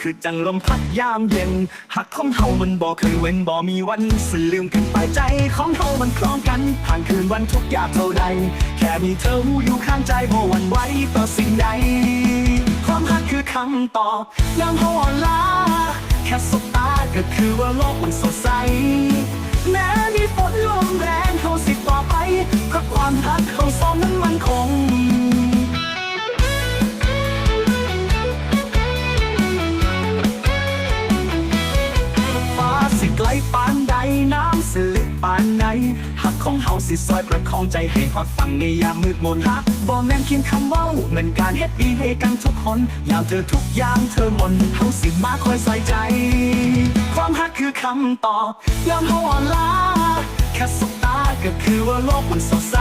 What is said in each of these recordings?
คือจังลมพัดยามเย็น หักของเฮามันบ่เคยเว้นบ่มีวันสิลืมกันไปใจของเฮามันคล้องกัน ผ่านคืนวันทุกอย่างเท่าใด แค่มีเธอหูอยู่ข้างใจบ่หวั่นไหวต่อสิ่งใด ความรักคือคำตอบยามเฮาอ่อนล้าแค่สบตาก็คือว่าโลกมันสดใสแม้มีฝนลมแรงเขาสิต่อไปเพราะความรักของสองนั้นมันคง สิลึกปานไหนหักของเฮาสิซอยประคองใจให้ฮอดฟังในยามมืดมนฮักบ่แม่นเพียงคำเว้าเหมือนการเฮ็ดดีให้กันทุกคนยามเจอทุกอย่างเธอมนเฮาสิมาคอยใส่ใจ ความฮักคือคำตอบยามเฮาอ่อนล้าแค่สบตาก็คือว่าโลกมันสดใส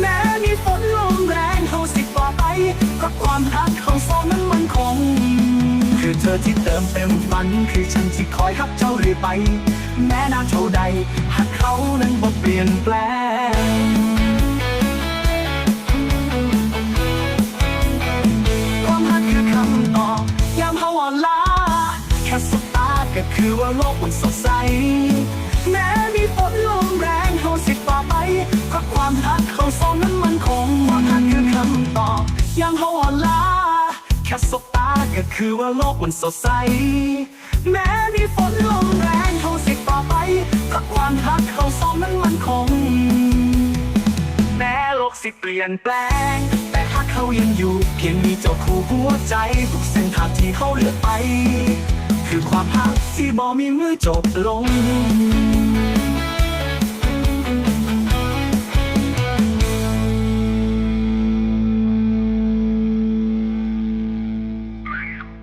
แม้มีฝนลมแรงเฮาสิต่อไปเพราะความรักของสองนั้นมันคง คือเธอที่เติมเต็มฝันคือฉันที่คอยฮักเจ้าเรื่อยไป แม้นานเท่าใดหักเขานั้นบ่เปลี่ยนแปลง ความรักคือคำตอบยามเฮาอ่อนล้าแค่สบตาก็คือว่าโลกมันสดใส แม้มีฝนลมแรงเฮาสิต่อไปเพราะความรักของสองนั้นมันคงความรักคือคำตอบยามเฮาอ่อนล้าแค่สบตาก็คือว่าโลกมันสดใส แม้มีฝนลม กสิเปลี่ยนแปลง แต่ถ้าเขายังอยู่ เพียงมีเจ้าคู่หัวใจ ทุกเส้นทางที่เขาเลือกไป คือความหักที่บอมีมือจบลง